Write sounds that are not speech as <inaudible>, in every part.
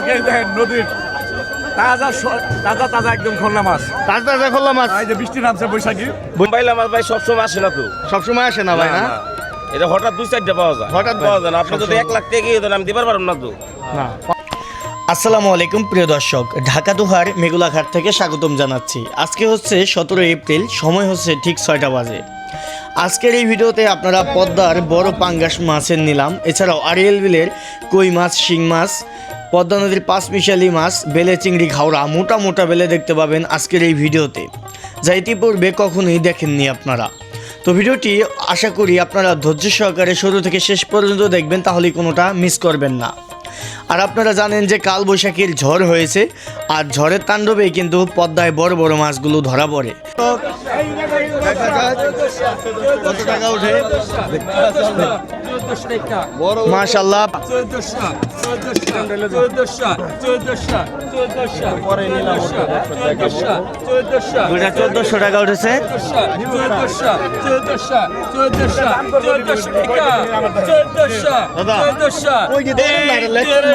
শখে দেখেন নদীর তাজা তাজা তাজা একদম খোলা মাছ। তাজা তাজা খোলা মাছ। এই যে বৃষ্টি নামছে বৈশাখী। মুম্বাইলা মাছ ভাই সবসময় আসে না তো। সবসময় আসে না ভাই না এটা হঠাৎ দুই চারটা পাওয়া যায়। হঠাৎ পাওয়া যায় না। আপনি যদি এক লাখ টাকা দেন আমি দিবার পারব না তো। না। আসসালামু আলাইকুম প্রিয় দর্শক। ঢাকা দোহার মেগুলাঘাট থেকে স্বাগতম জানাচ্ছি। আজকে হচ্ছে সতেরো এপ্রিল সময় হচ্ছে ঠিক ছয়টা বাজে। আজকের এই ভিডিওতে আপনারা পদ্মার বড় পাঙ্গাস মাছের নিলাম এছাড়াও আরিয়েল বিলের কই মাছ শিং মাছ পদ্মা নদীর পাঁচ মিশালি মাছ, বেলে চিংড়ি, ঘাওড়া, মোটা মোটা বেলে দেখতে পাবেন আজকের এই ভিডিওতে। যা ইতিপূর্বে কখনোই দেখেননি আপনারা। তো ভিডিওটি আশা করি আপনারা ধৈর্য সহকারে শুরু থেকে শেষ পর্যন্ত দেখবেন, তাহলে কোনোটা মিস করবেন না। আর আপনারা জানেন যে কাল বৈশাখীর ঝড় হয়েছে আর ঝড়ের তাণ্ডবে কিন্তু পদ্মায় বড় বড় মাছগুলো ধরা পড়ে। মাশাল্লাহ চোদ্দশো টাকা উঠেছে।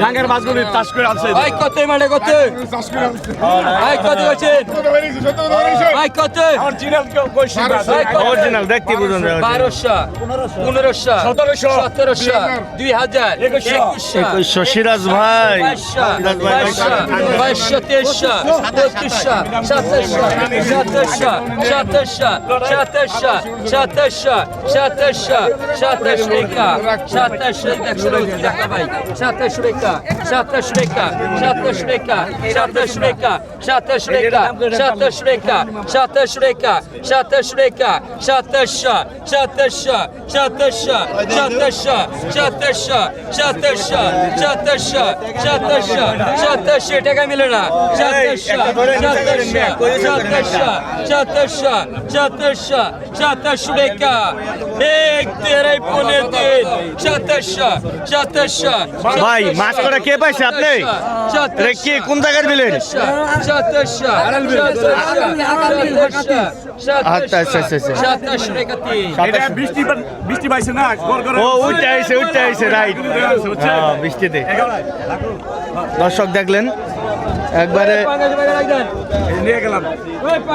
ডাঙ্গের মাছগুলি চাষ করে আছে ভাই কত মানে কত ভাই কত বলছেন ভাই কত অরিজিনাল কই শিং মাছ ভাই, কত? অরিজিনাল দেখতে বুঝুন বারোশো পনেরোশো সতেরোশো, সতেরোশো দুই হাজার একুশশো, একুশশো একুশশো সিরাজ ভাই সিরাজ টাকা সাতাশ রেখা সাতাশ রেখা সাতাশ রেখা সাতাশ রেখা সাতাশ রেখা সাতাশ রেখা সাতাশ রেখা সাতাশশো সাতাশশো সাতাশশো সাতাশশো সাতাশশো সাতাশশো সাতাশশো সাতাশশো সাতাশশো টাকা মিলে না সাতাশশো সাতাশশো সাতাশশো সাতাশশো সাতাশশো সাতাশশো টাকা এক তেরাই পনেরো তিন সাতাশশো সাতাশশো ভাই, মাছ কটা কে পাইছে? আপনি? কে, কোন জায়গার বিলের? সাতাশশো আচ্ছা, আচ্ছা, আচ্ছা, আচ্ছা। বৃষ্টি বৃষ্টি পাইছে না? ও উঠতে আইছে উঠতে আইছে রাইট। হ্যাঁ বৃষ্টিতে দর্শক দেখলেন একবারে এই নিয়ে গেলাম।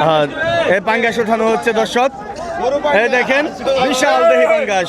হ্যাঁ, পাঙ্গাস হচ্ছে দর্শক। এই দেখেন বিশাল দেহি পাঙ্গাস।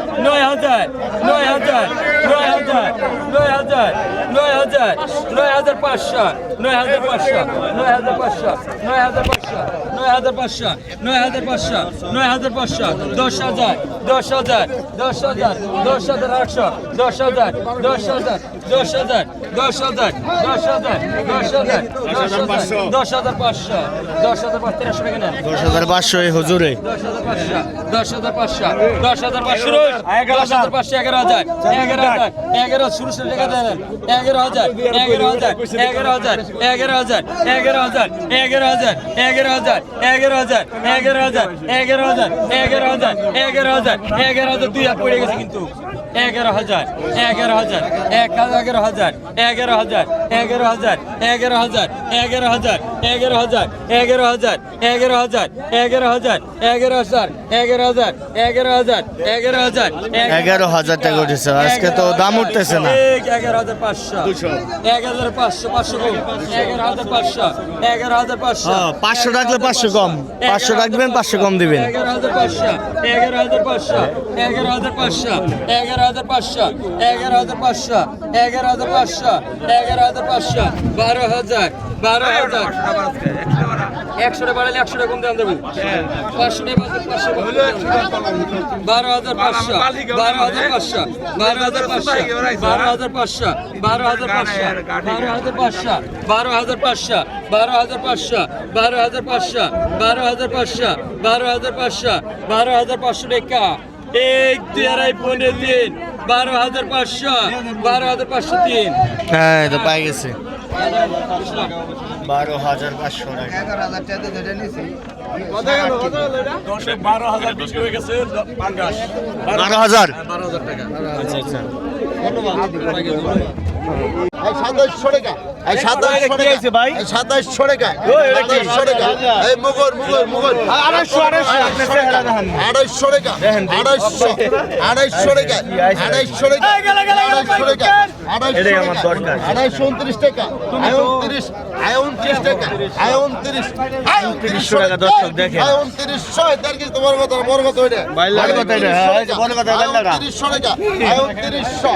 নয় হাজার নয় হাজার নয় হাজার নয় হাজার নয় হাজার নয় হাজার পাঁচশো, নয় হাজার পাঁচশো, নয় হাজার পাঁচশো, নয় হাজার পাঁচশো। নয় হাজার পাঁচশো নয় হাজার পাঁচশো নয় হাজার পাঁচশো দশ হাজার দশ হাজার দশ হাজার দশ হাজার আটশো দশ হাজার দশ হাজার দশ হাজার দশ হাজার দশ হাজার দশ হাজার দশ হাজার পাঁচশো দশ হাজার পাঁচ তেরোশো টাকা নেন দশ হাজার পাঁচশো এই হুজুরে দশ হাজার পাঁচশো দশ হাজার পাঁচশো দশ হাজার পাঁচশো এগারো হাজার এগারো হাজার এগারো শুরু টাকা দেন এগারো হাজার এগারো হাজার এগারো হাজার এগারো হাজার এগারো হাজার এগারো হাজার এগারো হাজার এগারো হাজার এগারো হাজার এগারো হাজার এগারো হাজার এগারো হাজার এগারো হাজার এগারো দুই হাত পড়ে গেছে কিন্তু এগারো হাজার এগারো হাজার এক হাজার এগারো হাজার এগারো হাজার এগারো হাজার এগারো হাজার এগারো হাজার এগারো হাজার এগারো হাজার এগারো হাজার এগারো হাজার এগারো হাজার এগারো হাজার এগারো হাজার এগারো হাজার এগারো হাজার টাকা উঠেছে আজকে তো দাম উঠতেছে না এগারো হাজার পাঁচশো এক হাজার পাঁচশো পাঁচশো এগারো হাজার পাঁচশো এগারো হাজার পাঁচশো হ্যাঁ পাঁচশো রাখলে পাঁচশো কম। পাঁচশো রাখবেন, পাঁচশো কম দিবেন। পাঁচশো এগারো হাজার পাঁচশো, এগারো হাজার পাঁচশো, এগারো হাজার পাঁচশো, এগারো হাজার পাঁচশো, এগারো হাজার পাঁচশো, এগারো হাজার পাঁচশো, বারো হাজার বারো হাজার একশো টাকা বাড়ালে একশো টাকা কম দাম দেবো পাঁচশো টাকা বাড়ালে পাঁচশো। বারো হাজার পাঁচশো বারো হাজার পাঁচশো বারো হাজার পাঁচশো বারো হাজার পাঁচশো বারো হাজার পাঁচশো বারো হাজার পাঁচশো বারো হাজার পাঁচশো বারো হাজার পাঁচশো বারো হাজার পাঁচশো বারো হাজার পাঁচশো বারো হাজার পাঁচশো বারো হাজার পাঁচশো টাকা এক দুই আড়াই পনেরো তিন বারো হাজার পাঁচশো বারো হাজার পাঁচশো তিন হ্যাঁ তো পাই গেছে বারো হাজার পাঁচশো এগারো হাজার টাকা। যেটা নিয়েছি বারো হাজার টাকা। আচ্ছা আচ্ছা। এই সাতাশশো টাকা এই সাতাশশো ভাই এই সাতাশশো টাকা সাতাশশো টাকা মুগর মুগর মুগর আড়াইশো আড়াইশো টাকা আড়াইশো আড়াইশো টাকা আড়াইশো টাকা আড়াইশো টাকা আড়াইশো টাকা আড়াইশো উনত্রিশ টাকা উনত্রিশ আয়নত্রিশ টাকা আয়নত্রিশ আয়নত্রিশশো টাকা দর্শক দেখে আয়নত্রিশশো এটার কি তোমার কথা বড় কথা ওইটা বড় কথা এটা বড় কথা আয়নত্রিশশো টাকা আয়নত্রিশশো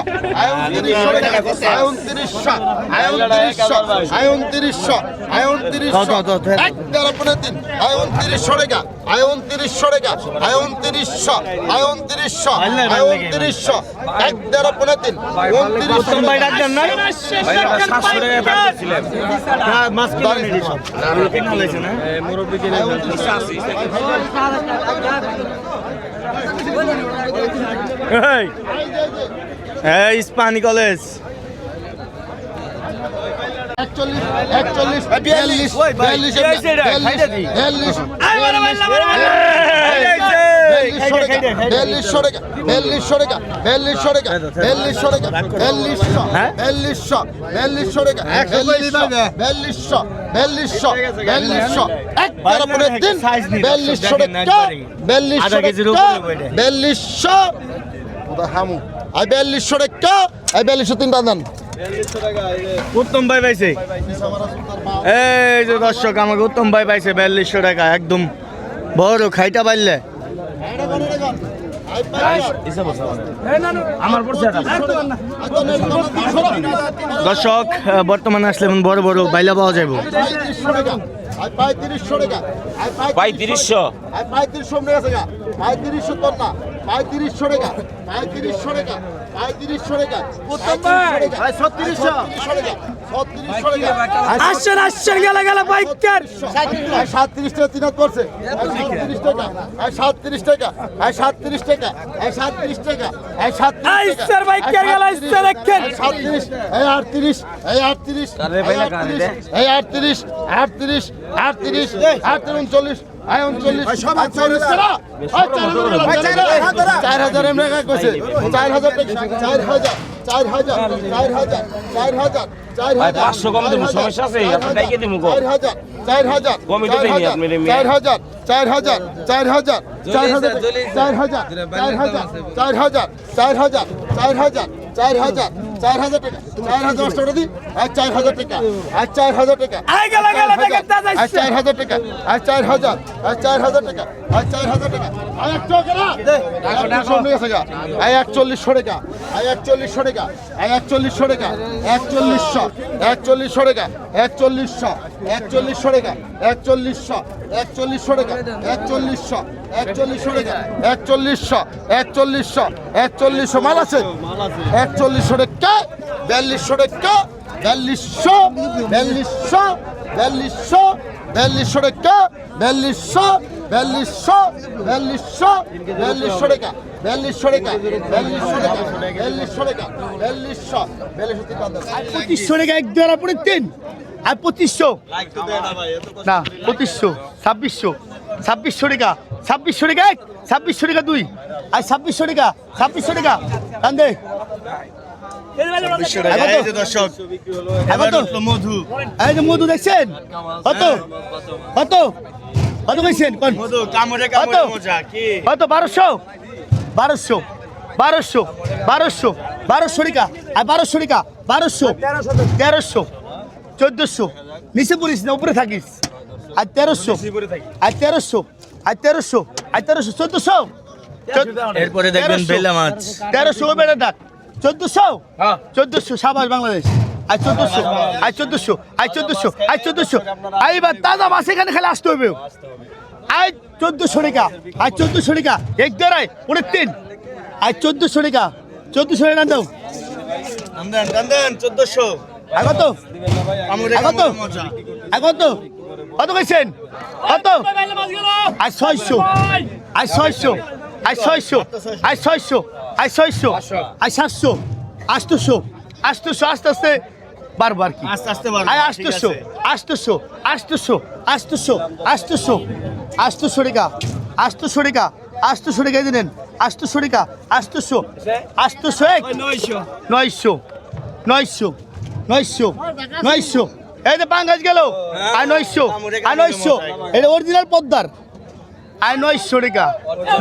আয়নত্রিশশো উনত্রিশশো আয় উনত্রিশশো আয় উনত্রিশশো আয় উনত্রিশশো দাও, দাও, দাও, এক তেরো পনেরো তিন আয় উনত্রিশশো টাকা আয় উনত্রিশশো টাকা আয় উনত্রিশশো আয় উনত্রিশশো আয় বাইলা উনত্রিশশো এক তেরো পনেরো তিন উনত্রিশশো প্রথম ভাই ডাক দেন না ভাই এটা সাতশো টাকা দাম করছিলাম হ্যাঁ, মাছ কিনে নিয়ে সব কিনে হয়েছে না এই এই ইস্পানি কলেজ একচল্লিশ একচল্লিশ বিয়াল্লিশ বিয়াল্লিশ। বিয়াল্লিশ বিয়াল্লিশশো টাকা বিয়াল্লিশশো টাকা বিয়াল্লিশশো টাকা বিয়াল্লিশশো টাকা বিয়াল্লিশশো হ্যাঁ? বিয়াল্লিশশো বিয়াল্লিশশো টাকা বিয়াল্লিশশো বিয়াল্লিশশো বিয়াল্লিশশো এক পনেরো তিন বিয়াল্লিশশো টাকা। বিয়াল্লিশশো কেজির টাকা। বিয়াল্লিশশো হামু। আর বিয়াল্লিশশো টাকা আর বিয়াল্লিশশো তিনটা দেন। উত্তম ভাই পাইছে। এই যে দর্শক আমাকে উত্তম ভাই পাইছে বিয়াল্লিশশো টাকা একদম বড় খাইটা পাইলে। দর্শক বর্তমানে আসলে বড় বড় বাইলা পাওয়া যাবে পঁয়ত্রিশশো। টাকা পঁয়ত্রিশশো টাকা পঁয়ত্রিশশো টাকা। পঁয়ত্রিশশো টাকা। টাকা টাকা আসছেন আসছেন গেলে গেলে বাইকার সাতত্রিশ টাকা তিন হাত পড়ছে সাতত্রিশ টাকা আর সাতত্রিশ টাকা আর সাতত্রিশ টাকা আর সাতত্রিশ টাকা আর সাতত্রিশ এই স্যার ভাই কে গেল স্যার দেখেন সাতত্রিশ এই আটত্রিশ এই আটত্রিশ এই আটত্রিশ এই আটত্রিশ আটত্রিশ আটত্রিশ আটত্রিশ উনচল্লিশ আয় উনচল্লিশ টাকা চার হাজার এমনি কইছে চার হাজার টাকা চার হাজার চার হাজার চার হাজার চার হাজার চার হাজার পাঁচশো কম দেবো, সমস্যা আছে? আপনি ডাইকে দিবো। চার হাজার চার হাজার কমিটি হাজার, আপনি। চার হাজার চার হাজার চার হাজার চার হাজার চার হাজার চার হাজার চার হাজার চার হাজার চার হাজার চার হাজার চার হাজার টাকা চার হাজার দশ টাকা দিই আর চার হাজার টাকা আর চার হাজার টাকা আর চার হাজার টাকা আর চার হাজার আর চার হাজার টাকা আর চার হাজার টাকা। আর এক টাকা আর একচল্লিশশো টাকা আর একচল্লিশশো টাকা আর একচল্লিশশো টাকা একচল্লিশশো একচল্লিশশো টাকা একচল্লিশশো একচল্লিশশো টাকা একচল্লিশশো একচল্লিশশো টাকা একচল্লিশশো একচল্লিশশো টাকা। একচল্লিশশো একচল্লিশশো একচল্লিশশো মাল আছে। একচল্লিশশো টাকা বিয়াল্লিশশো টাকা বিয়াল্লিশশো বিয়াল্লিশশো বিয়াল্লিশশো বিয়াল্লিশশো টাকা বিয়াল্লিশশো বিয়াল্লিশশো বিয়াল্লিশশো বিয়াল্লিশশো টাকা বিয়াল্লিশশো টাকা বিয়াল্লিশশো টাকা বিয়াল্লিশশো টাকা বিয়াল্লিশশো বিয়াল্লিশশো তিন পঁচিশশো টাকা এক দেড়া পরে তিন। আর পঁচিশশো। না পঁচিশশো ছাব্বিশশো। ছাব্বিশশো টাকা ছাব্বিশশো টাকা এক ছাব্বিশশো টাকা দুই। আর ছাব্বিশশো টাকা ছাব্বিশশো টাকা কান্দে মধু। দেখছেন? কত? কইছেন? বারোশো? বারোশো। বারোশো। টাকা। আর বারোশো টাকা। বারোশো। তেরোশো। চোদ্দশো। নিচে পড়িস না উপরে থাকিস। আর তেরোশো আর তেরোশো আর তেরোশো আর তেরোশো চোদ্দশো। এরপরে দেখবেন বেলা মাছ। তেরোশো বেড়ে ডাক। চোদ্দশো হ্যাঁ। চোদ্দশো সাবাস বাংলাদেশ। আজ চোদ্দশো আজ চোদ্দশো আজ চোদ্দশো আজ চোদ্দশো। এইবার তাজা মাছ এখানে খালি আসতে হবে। আজ চোদ্দশো টাকা আজ চোদ্দশো টাকা। এক দেড়াই ওরে তিন। আজ চোদ্দশো টাকা চোদ্দশো টাকা দাও। চোদ্দশো। আগত? আগত? আগত? কত কইছেন? কত? আজ ছয়শো। আজ ছয়শো। আজ ছয়শো। আজ ছয়শো। আজ ছয়শো। আজ সাতশো। আটশোশো আটশোশো আস্তে আস্তে বারবো আর কি। আস্তে আস্তে আয় আটশোশো আটশোশো আটশোশো আটশোশো টাকা। আটশোশো টাকা। আটশোশো টাকা দিলেন আটশোশো টাকা। আটশোশো আটশোশো এক। নয়শো। নয়শো। নয়শো। নয়শো এই যে পাঙ্গাজ গেল। আর নয়শো আর নয়শো। এটা অরিজিনাল পদ্মার। আর নয়শো টাকা।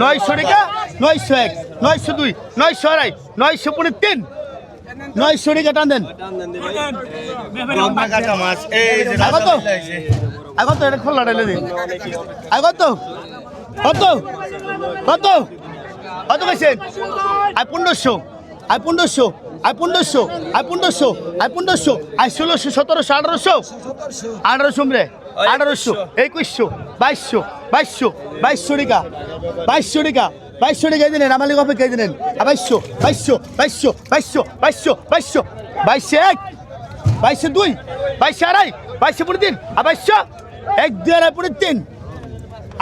নয়শো টাকা, নয়শো এক, নয়শো দুই, নয়শো আড়াই, নয়শো পনেরো তিন। নয়শো টাকা টান দেন। আগত এটা খোলা ডাইলে দিন। আগত কত? কত? কত? কইছেন? আই পনেরোশো। আই পনেরোশো আই পনেরোশো আই পনেরোশো আই পনেরোশো আই ষোলোশো সতেরোশো আঠারোশো। আঠারোশো রে আঠারোশো একুশশো বাইশশো বাইশশো বাইশশো টাকা বাইশশো টাকা বাইশশো টাকা দিলেন আমার লিগে অপেক্ষা দিলেন বাইশশো বাইশশো বাইশশো বাইশশো বাইশশো বাইশশো বাইশে এক বাইশে দুই বাইশে আড়াই বাইশে পনেরো তিন আর বাইশশো এক দুই আড়াই পনেরো তিন।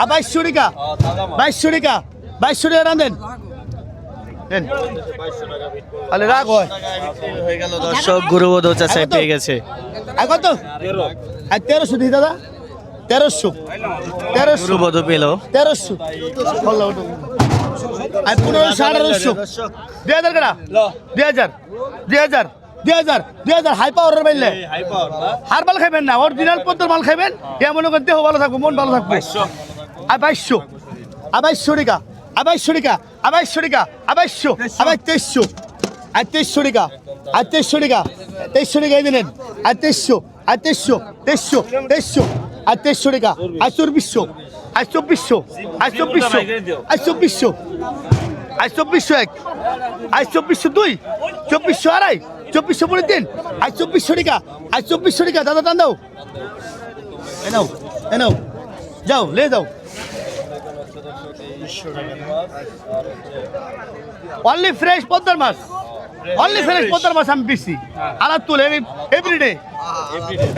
আর বাইশশো টাকা বাইশশো টাকা বাইশশো টাকা দেন তাহলে রাগ হয়। দর্শক গুরুবোধ পেয়ে গেছে। কত? আর তেরোশো দিই দাদা। তেরোশো। তেরোশো। গুরুবোধ পেল। তেরোশো। বলল আর পনেরোশো আঠারোশো। দুই হাজার কেনা? দুই হাজার। দুই হাজার। দুই হাজার। দুই হাজার। হাই পাওয়ার পাইলে হার মাল খাইবেন না। অরিজিনাল পদ্মার মাল খাইবেন। এ মনে করেন দেহ ভালো থাকব মন ভালো থাকব। আর বাইশশো। আর বাইশশো টাকা। আর বাইশশো টাকা আর বাইশশো টাকা বাইশশো আবার তেইশশো। আর তেইশশো টাকা আর তেইশশো টাকা তেইশশো টাকা দিলেন আর তেইশশো আর তেইশশো তেইশশো তেইশশো। আর তেইশশো টাকা আর চব্বিশশো আর চব্বিশশো আর চব্বিশশো আর চব্বিশশো। আর চব্বিশশো এক আর চব্বিশশো দুই চব্বিশশো আড়াই চব্বিশশো পনেরো তিন আর চব্বিশশো টাকা আর চব্বিশশো টাকা দাদা টান দাও। এ নাও এ নাও। যাও লে যাও। অনলি ফ্রেশ পদ্মার মাছ অনলি ফ্রেশ পদ্মার মাছ আমি বেশি আলাদ তুলে এভরিডে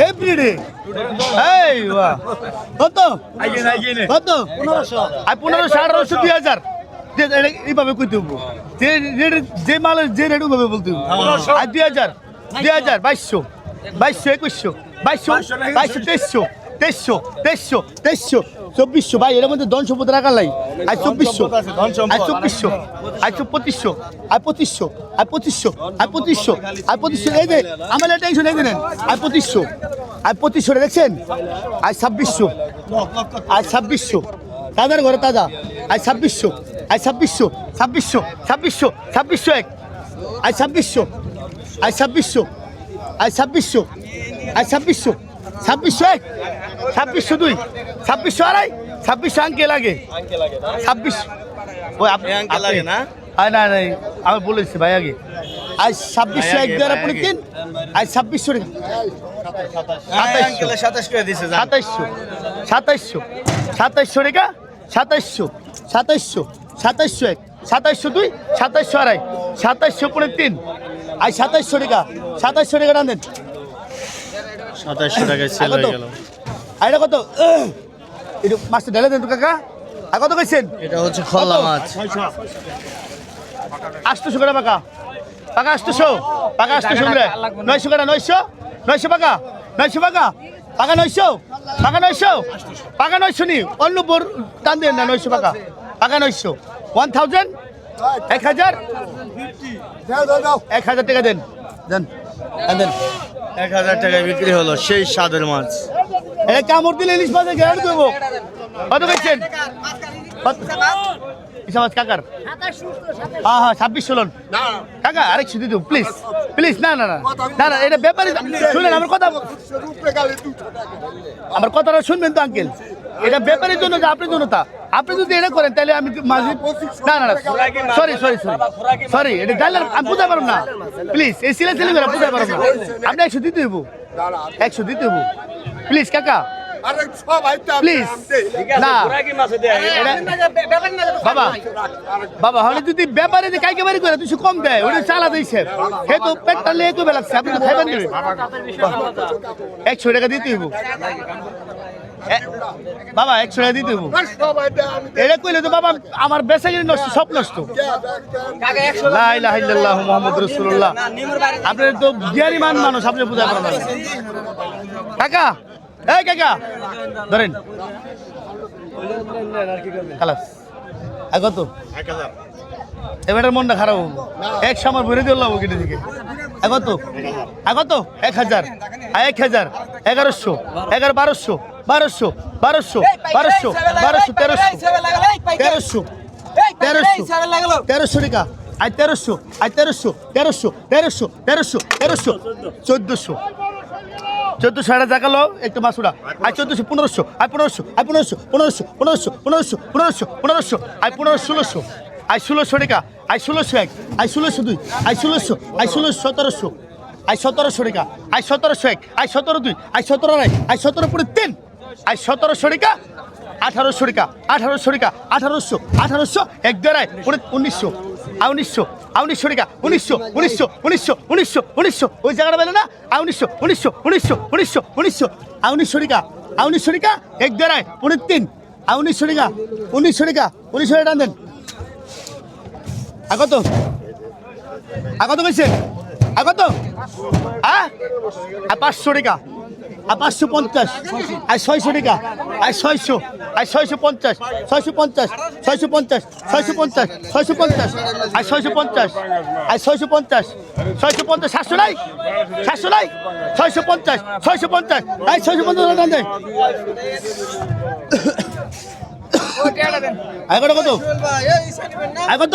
এভরিডে এই বাহ কত কত আর পনেরোশো আঠারোশো দুই হাজার। এইভাবে কইতে হব যে রেট- যে মালের যে রেট ওইভাবে বলতে হব আর দুই হাজার দুই হাজার বাইশশো। বাইশশো একুশশো। বাইশশো বাইশশো তেইশশো। তেইশশো তেইশশো তেইশশো। চব্বিশশো ভাই এর মধ্যে ধন সম্পদ রাখার লাই। আর চব্বিশশো। আর চব্বিশশো। আর পঁচিশশো। আর পঁচিশশো। আর পঁচিশশো। আর পঁচিশশো। আর পঁচিশশো। এই যে আমার টেনশন এই দিলেন আর পঁচিশশো। আর পঁচিশশো দেখছেন? আর ছাব্বিশশো। আর ছাব্বিশশো। তাদের ঘরে তাজা। আজ ছাব্বিশশো। আজ ছাব্বিশশো। ছাব্বিশশো। ছাব্বিশশো। ছাব্বিশশো এক। আজ ছাব্বিশশো। আজ ছাব্বিশশো। আজ ছাব্বিশশো। আজ ছাব্বিশশো। ছাব্বিশশো এক ছাব্বিশশো দুই ছাব্বিশশো আড়াই ছাব্বিশশো আঙ্কে লাগে। ছাব্বিশ ওই আপনি আঙ্কে লাগে না? আয় না না আমি বলেছি ভাই আগে। আজ ছাব্বিশশো এক দেড় আপনি তিন আজ ছাব্বিশশো সাতাইশশো। সাতাইশশো সাতাইশশো টাকা সাতাইশশো সাতাইশশো সাতাইশশো এক সাতাইশশো দুই সাতাইশশো আড়াই সাতাইশশো পনেরো তিন। আর সাতাইশশো টাকা সাতাইশশো টাকা টান দেন। সাতাশশো টাকায় সেল? হয়ে গেল। আর কত? একটু মাছটা ঢেলে দেন তো কাকা। আর কত কইছেন? এটা হচ্ছে খল্লা মাছ। আটশোশো করে পাকা। পাকা আটশোশো? পাকা আটশোশো করে। নয়শো করে নয়শো? নয়শো পাকা? নয়শো পাকা? পাকা নয়শো? পাকা নয়শো? পাকা নয়শো নি? অন্য বোর টান দেন না নয়শো পাকা। পাকা নয়শো। ওয়ান থাউজেন্ড এক হাজার? এক হাজার টাকা দেন। দেন দেন। এক হাজার টাকায় বিক্রি হলো সেই স্বাদের মাছ। কামড় দিলে ইলিশ মাছের কত মাছ কাকার? হ্যাঁ হ্যাঁ ছাব্বিশ কাকা, আরেকশো দিদি প্লিজ প্লিজ না না না না না, এটা শুনেন, আমার কথা আমার কথাটা শুনবেন তো আঙ্কেল এটা ব্যাপারের জন্য যে আপনার জন্য তা? আপনি যদি এটা করেন তাহলে আমি মাঝে না না সরি সরি সরি সরি এটা জানলেন আমি বুঝতে পারব না প্লিজ এই সিলে সিলে করে বুঝতে পারব না আপনি একশো দিতে হইব একশো দিতে হইব প্লিজ কাকা প্লিজ না এটা- বাবা বাবা হলে যদি ব্যাপারে যে কাইকে বাড়ি করে তুই কম দেয় ওটা চালা দিয়েছে হে তো পেটটা লেগে কবে লাগছে আপনি তো খাইবেন দেবে একশো টাকা দিতে হইব বাবা একশো টাকা দিতে এটা কইলে তো বাবা, আমার বেসে গেলে নষ্ট, সব নষ্ট। লাহ মোহাম্মদ রসুল্লাহ আপনার তো জ্ঞানীমান মানুষ, আপনি পূজা করেন কাকা, এই কাকা, ধরেন। খালাস। আগত। এক হাজার এবারের মনটা খারাপ হব। এক সময় ভরে ওখানে থেকে আর কত? আর এক হাজার। এক হাজার। এগারোশো। এগারো বারোশো। বারোশো। বারোশো। বারোশো। বারোশো তেরোশো। তেরোশো। তেরোশো। তেরোশো টাকা আর তেরোশো। আর তেরোশো। তেরোশো। তেরোশো। তেরোশো। তেরোশো। চোদ্দোশো। চোদ্দোশো হাজার দেখাল একটু মাসুরা আর চোদ্দোশো পনেরোশো। আর পনেরোশো। আর পনেরোশো। পনেরোশো। পনেরোশো। পনেরোশো। পনেরোশো। পনেরোশো। আর পনেরো ষোলোশো। আর ষোলোশো টাকা আর ষোলোশো এক আর ষোলোশো দুই আর ষোলোশো আর ষোলোশো সতেরোশো আর সতেরোশো টাকা আর সতেরোশো এক আর সতেরো দুই আর সতেরো এক আর সতেরো পুরো তিন আর সতেরোশো টাকা, আঠারোশো টাকা আঠারোশো টাকা, আঠারোশো আঠারোশো এক দেড়ায় উনিশশো আর উনিশশো আর উনিশশো টাকা, উনিশশো উনিশশো উনিশশো উনিশশো উনিশশো, ওই জায়গাটা পেলে না আর উনিশশো উনিশশো উনিশশো উনিশশো উনিশশো আর উনিশশো টাকা আর উনিশশো টাকা, এক দেড়ায় পুরো তিন আর উনিশশো টাকা উনিশশো টাকা উনিশশো টাকা দেন। আগত? আগত কইছে? আগত? আর পাঁচশো টাকা। আর পাঁচশো পঞ্চাশ। আর ছয়শো টাকা। আর ছয়শো। আর ছয়শো পঞ্চাশ। ছয়শো পঞ্চাশ। ছয়শো পঞ্চাশ। ছয়শো পঞ্চাশ। ছয়শো পঞ্চাশ। আর ছয়শো পঞ্চাশ। আর ছয়শো পঞ্চাশ। ছয়শো পঞ্চাশ, সাতশো নাই? সাতশো নাই? ছয়শো পঞ্চাশ। ছয়শো পঞ্চাশ। আর ছয়শো পঞ্চাশ এগারো <coughs> কত আয় কত?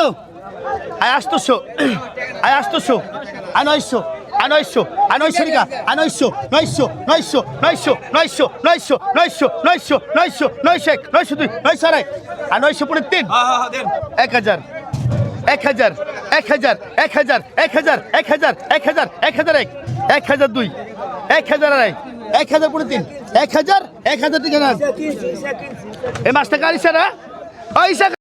আয় আসতেছো। আয় আসতেছো। আয় নয়শো। আয় নয়শো। আয় নয়শো টাকা আয় নয়শো। নয়শো। নয়শো। নয়শো। নয়শো। নয়শো। নয়শো। নয়শো। নয়শো। নয়শো এক। নয়শো দুই। নয়শো আড়াই। আর নয়শো পুরো তিন। এক হাজার। এক হাজার। এক হাজার। এক হাজার। এক হাজার। এক হাজার। এক হাজার। এক হাজার এক। এক হাজার দুই। এক হাজার আড়াই। এক হাজার পুরো তিন। এক হাজার। এক হাজার টাকা না এই মাসটা গাড়ি ছাড়া ওই